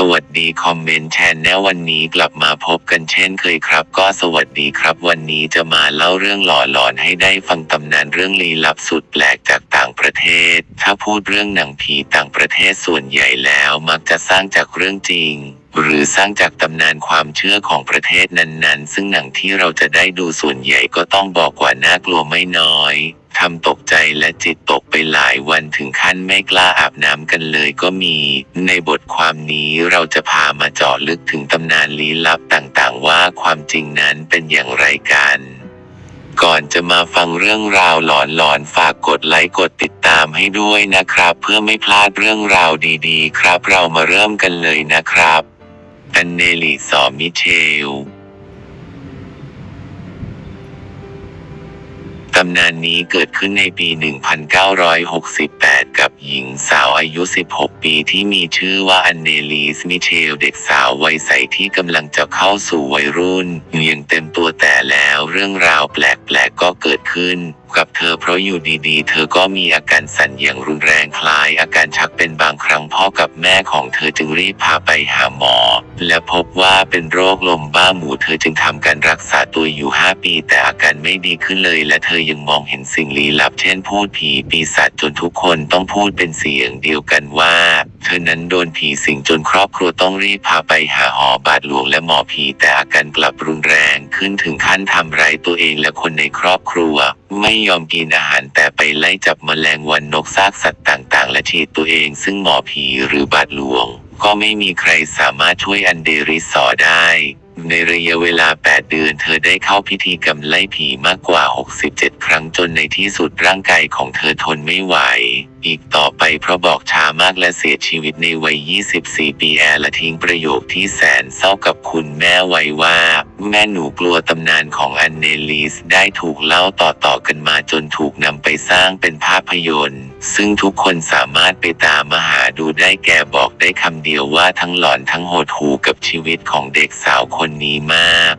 สวัสดีคอมเมนต์แชนแนลวันนี้กลับมาพบกันเช่นเคยครับ ก็สวัสดีครับ วันนี้จะมาเล่าเรื่องหล่อหลอนให้ได้ฟังตำนานเรื่องลี้ลับสุดแปลกจากต่างประเทศ ถ้าพูดเรื่องหนังผีต่างประเทศส่วนใหญ่แล้วมักจะสร้างจากเรื่องจริงหรือสร้างจากตำนานความเชื่อของประเทศนั้นๆ ซึ่งหนังที่เราจะได้ดูส่วนใหญ่ก็ต้องบอกว่าน่ากลัวไม่น้อย ทำตกใจและจิตตกไปหลายวันถึงขั้นไม่กล้าอาบน้ำกันเลยก็มี ในบทความนี้เราจะพามาเจาะลึกถึงตำนานลี้ลับต่างๆ ว่าความจริงนั้นเป็นอย่างไรกันก่อนจะมาฟังเรื่องราวหลอนๆฝากกดไลค์กดติดตามให้ด้วยนะครับ เพื่อไม่พลาดเรื่องราวดีๆ ครับ เรามาเริ่มกันเลยนะครับ อันเนลิสอมิเชล ตำนานนี้เกิดขึ้นในปี 1968 กับหญิงสาวอายุ 16 ปีที่มีชื่อว่าอันเนลีสมิเชล เด็กสาววัยใสที่กำลังจะเข้าสู่วัยรุ่นยังเต็มตัวแต่แล้ว เรื่องราวแปลกๆก็เกิดขึ้น กับเธอเพราะอยู่ดีๆ เธอก็มีอาการสั่นอย่างรุนแรงคล้ายอาการชักเป็นบางครั้งพ่อกับแม่ของเธอจึงรีบพาไปหาหมอ และพบว่าเป็นโรคลมบ้าหมูเธอจึงทำการรักษาตัวอยู่ 5 ปี แต่อาการไม่ดีขึ้นเลย และเธอยังมองเห็นสิ่งลี้ลับ เช่นพูดผีปีศาจจนทุกคนต้องพูดเป็นเสียงเดียวกันว่า เธอนั้นโดนผีสิงจนครอบครัวต้องรีบพาไปหาหอบาดหลวงและหมอผีแต่อาการกลับรุนแรงขึ้นถึงขั้นทำร้ายตัวเองและคนในครอบครัว ไม่ยอมกินอาหารแต่ไปไล่จับแมลงวันนกซากสัตว์ต่างๆ และฉีดตัวเองซึ่งหมอผีหรือบาดหลวง ก็ไม่มีใครสามารถช่วยอันเดริสอได้ ในระยะเวลา 8 เดือน เธอได้เข้าพิธีกรรมไล่ผีมากกว่า 67 ครั้งจนในที่สุดร่างกายของเธอทนไม่ไหว อีกต่อไปเพราะบอกช้ามากและเสียชีวิตในวัย 24 ปีแอร์ละทิ้งประโยคที่แสนเศร้ากับคุณแม่ไว้ว่า แม่หนูกลัวตำนานของอันเนลิสได้ถูกเล่าต่อๆกันมาจนถูกนำไปสร้างเป็นภาพยนตร์ ซึ่งทุกคนสามารถไปตามมาหาดูได้แกบอกได้คำเดียวว่าทั้งหลอนทั้งโหดหูกับชีวิตของเด็กสาวคนนี้มาก